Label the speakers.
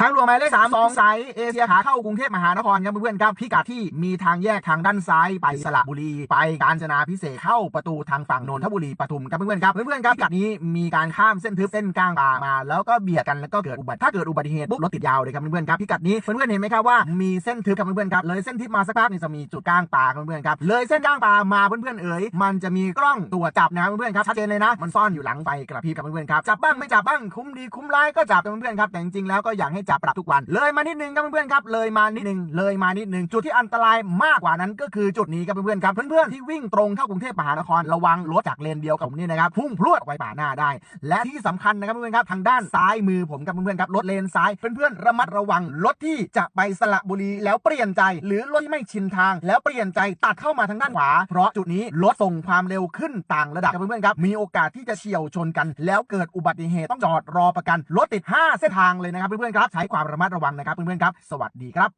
Speaker 1: ทางหลวงหมายเลขสามสองสายเอเชียขาเข้ากรุงเทพมหานครครับเพื่อนๆครับพิกัดที่มีทางแยกทางด้านซ้ายไปสระบุรี ไปกาญจนาพิเศษกเข้าประตูทางฝั่งนนทบุรีปทุมครับเพื่อนๆครับเพื่อนๆครับพิกัดนี้มีการข้ามเส้นทึบเส้นกลางป่ามา แล้วก็เบียดกันแล้วก็เกิดอุบัติถ้าเกิดอุบัติเหตุปุ๊บรถติดยาวเลยครับเพื่อนๆครับพิกัดนี้เพื่อนๆเห็นไหมครับว่ามีเส้นทึบครับเพื่อนๆครับเลยเส้นทึบมาสักพักนี่จะมีจุดกลางป่าครับเพื่อนๆครับเลยเส้นกลางป่ามาเพื่อนๆเอ๋ยมันจะมีกล้องตัวจับนะครับเพื่อนๆครับชัดเจนเลยนะมันซ่อนอยู่หลังไฟกระพริบครับเพื่อนๆครับจับบ้างไม่จับบ้างคุ้มดีคุ้มร้ายก็จับครับเพื่อนๆครับแต่จริงๆแล้วก็อยากให้จับปรับทุกวัน เลยมานิดนึงครับเพื่อนๆครับ เลยมานิดนึงเลยมานิดนึงจุดที่อันตรายมากกว่านั้นก็คือจุดนี้ครับเพื่อนๆครับเพื่อนๆที่วิ่งตรงเข้ากรุงเทพมหานครระวังรถจากเลนเดียวกับผมนี่นะครับพุ่งพรวดออกไปป่าหน้าได้ และที่สำคัญนะครับเพื่อนๆครับทางด้านซ้ายมือผมครับเพื่อนๆครับรถเลนซ้ายเพื่อนๆระมัดระวังรถที่จะไปสระบุรีแล้วเปลี่ยนใจ หรือรถที่ไม่ชินทาง แล้วเปลี่ยนใจตัดเข้ามาทางด้านขวา เพราะจุดนี้รถส่งความเร็วขึ้นต่างระดับครับเพื่อนๆครับมีโอกาสที่จะเฉี่ยวชนกัน แล้วเกิดอุบัติเหตุต้องจอดรอประกันรถติด 5 เส้นทางเลยนะครับเพื่อนๆครับใช้ความระมัดระวังนะครับเพื่อนๆครับ สวัสดีครับ